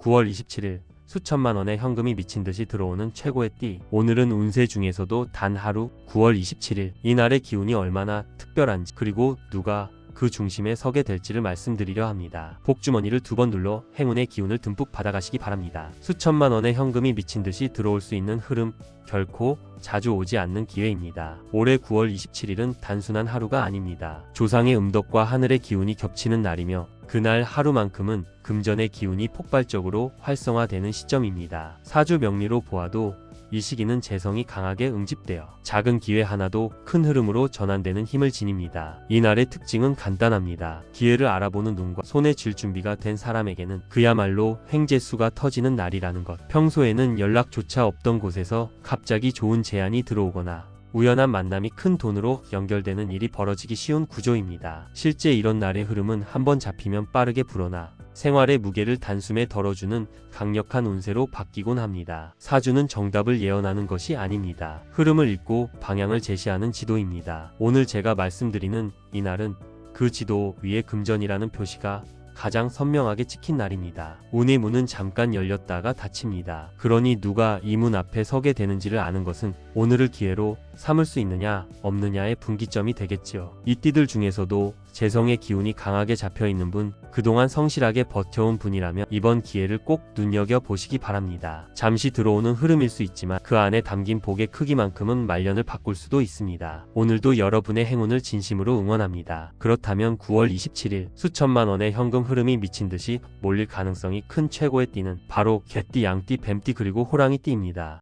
9월 27일 수천만 원의 현금이 미친 듯이 들어오는 최고의 띠. 오늘은 운세 중에서도 단 하루 9월 27일 이날의 기운이 얼마나 특별한지 그리고 누가 그 중심에 서게 될지를 말씀드리려 합니다. 복주머니를 두 번 눌러 행운의 기운을 듬뿍 받아가시기 바랍니다. 수천만 원의 현금이 미친 듯이 들어올 수 있는 흐름 결코 자주 오지 않는 기회입니다. 올해 9월 27일은 단순한 하루가 아닙니다. 조상의 음덕과 하늘의 기운이 겹치는 날이며 그날 하루만큼은 금전의 기운이 폭발적으로 활성화되는 시점입니다. 사주 명리로 보아도 이 시기는 재성이 강하게 응집되어 작은 기회 하나도 큰 흐름으로 전환되는 힘을 지닙니다. 이날의 특징은 간단합니다. 기회를 알아보는 눈과 손에 쥘 준비가 된 사람에게는 그야말로 횡재수가 터지는 날이라는 것. 평소에는 연락조차 없던 곳에서 갑자기 좋은 제안이 들어오거나 우연한 만남이 큰 돈으로 연결되는 일이 벌어지기 쉬운 구조입니다. 실제 이런 날의 흐름은 한번 잡히면 빠르게 불어나 생활의 무게를 단숨에 덜어주는 강력한 운세로 바뀌곤 합니다. 사주는 정답을 예언하는 것이 아닙니다. 흐름을 읽고 방향을 제시하는 지도입니다. 오늘 제가 말씀드리는 이날은 그 지도 위에 금전이라는 표시가 가장 선명하게 찍힌 날입니다. 운의 문은 잠깐 열렸다가 닫힙니다. 그러니 누가 이 문 앞에 서게 되는지를 아는 것은 오늘을 기회로 삼을 수 있느냐 없느냐의 분기점이 되겠지요. 이 띠들 중에서도 재성의 기운이 강하게 잡혀 있는 분, 그동안 성실하게 버텨온 분이라면 이번 기회를 꼭 눈여겨 보시기 바랍니다. 잠시 들어오는 흐름일 수 있지만 그 안에 담긴 복의 크기만큼은 말년을 바꿀 수도 있습니다. 오늘도 여러분의 행운을 진심으로 응원합니다. 그렇다면 9월 27일 수천만 원의 현금 흐름이 미친 듯이 몰릴 가능성이 큰 최고의 띠는 바로 개띠, 양띠, 뱀띠 그리고 호랑이 띠입니다.